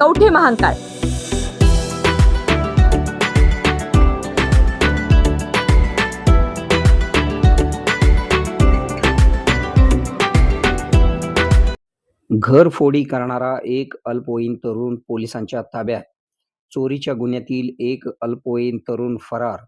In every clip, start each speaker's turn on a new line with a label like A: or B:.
A: कवठे महांकाळ
B: घरफोडी करणारा एक अल्पवयीन तरुण पोलिसांच्या ताब्यात. चोरीच्या गुन्ह्यातील एक अल्पवयीन तरुण फरार.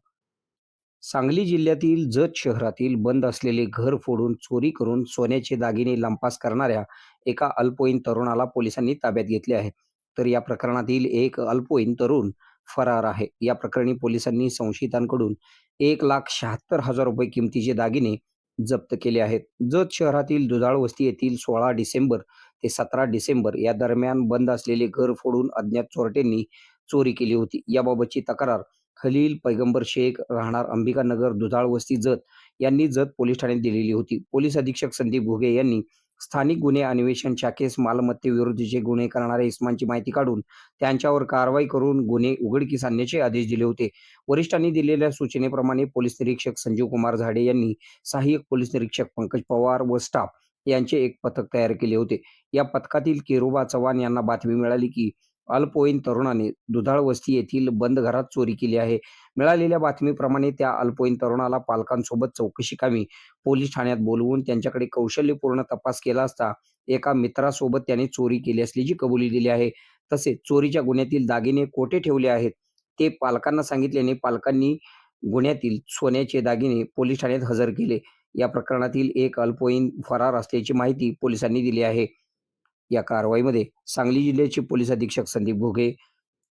B: सांगली जिल्ह्यातील जत शहरातील बंद असलेले घर फोडून चोरी करून सोन्याचे दागिने लंपास करणाऱ्या एका अल्पवयीन तरुणाला पोलिसांनी ताब्यात घेतले आहे. तर या प्रकरणातील एक अल्पवयीन तरुण फरार आहे. या प्रकरणी पोलिसांनी संशयितांकडून एक लाख शहात्तर हजार रुपये किमतीचे दागिने जप्त केले आहेत. जत शहरातील दुधाळ वस्ती येथील सोळा डिसेंबर ते सतरा डिसेंबर या दरम्यान बंद असलेले घर फोडून अज्ञात चोरट्यांनी चोरी केली होती. याबाबतची तक्रार खलील पैगंबर शेख राहणार अंबिकानगर दुधाळ वस्ती जत यांनी जत पोलीस ठाण्यात दिलेली होती. पोलीस अधीक्षक संदीप घुगे यांनी स्थानिक गुन्हे अन्वेषण शाखेस मालमत्तेविरुद्धचे गुन्हे करणाऱ्या इस्मांची माहिती काढून त्यांच्यावर कारवाई करून गुन्हे उघडकीस आणण्याचे आदेश दिले होते. वरिष्ठांनी दिलेल्या सूचनेप्रमाणे पोलीस निरीक्षक संजीव कुमार झाडे यांनी सहाय्यक पोलीस निरीक्षक पंकज पवार व स्टाफ यांचे एक पथक तयार केले होते. या पथकातील केरोबा चव्हाण यांना बातमी मिळाली की अल्पवयीन तरुणाने दुधाळ वस्ती येथील बंद घरात चोरी केली आहे. मिळालेल्या बातमीप्रमाणे त्या अल्पवयीन तरुणाला पालकांसोबत चौकशी कामी पोलीस ठाण्यात बोलवून त्यांच्याकडे कौशल्यपूर्ण तपास केला असता एका मित्रासोबत त्याने चोरी केली असल्याची कबुली दिली आहे. तसेच चोरीच्या गुन्ह्यातील दागिने कोठे ठेवले आहेत ते पालकांना सांगितल्याने पालकांनी गुन्ह्यातील सोन्याचे दागिने पोलीस ठाण्यात हजर केले. या प्रकरणातील एक अल्पवयीन फरार असल्याची माहिती पोलिसांनी दिली आहे. या कारवाईमध्ये सांगली जिल्ह्याचे पोलीस अधीक्षक संदीप घोगे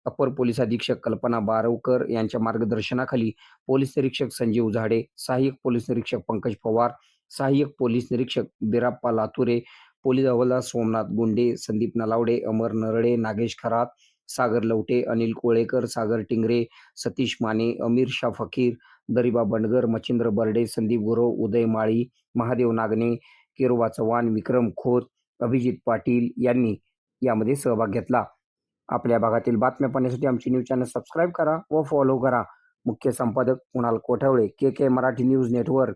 B: अपर पोलीस अधीक्षक कल्पना बारवकर यांच्या मार्गदर्शनाखाली पोलीस निरीक्षक संजीव झाडे सहाय्यक पोलीस निरीक्षक पंकज पवार सहाय्यक पोलीस निरीक्षक बिराप्पा लातुरे पोलीस हवालदार सोमनाथ गुंडे संदीप नलावडे अमर नरडे नागेश खरात सागर लवटे अनिल कोळेकर सागर टिंगरे सतीश माने अमीर शाह फकीर दरिबा बंडगर मच्छिंद्र बर्डे संदीप गुरव उदय माळी महादेव नागने केरोबा चव्हाण विक्रम खोत अभिजित पाटील यांनी यामध्ये सहभाग घेतला. आपल्या भागातील बातम्या पाहण्यासाठी आमची न्यूज चॅनल सबस्क्राईब करा व फॉलो करा. मुख्य संपादक Kunal Kothavale K K Marathi news network.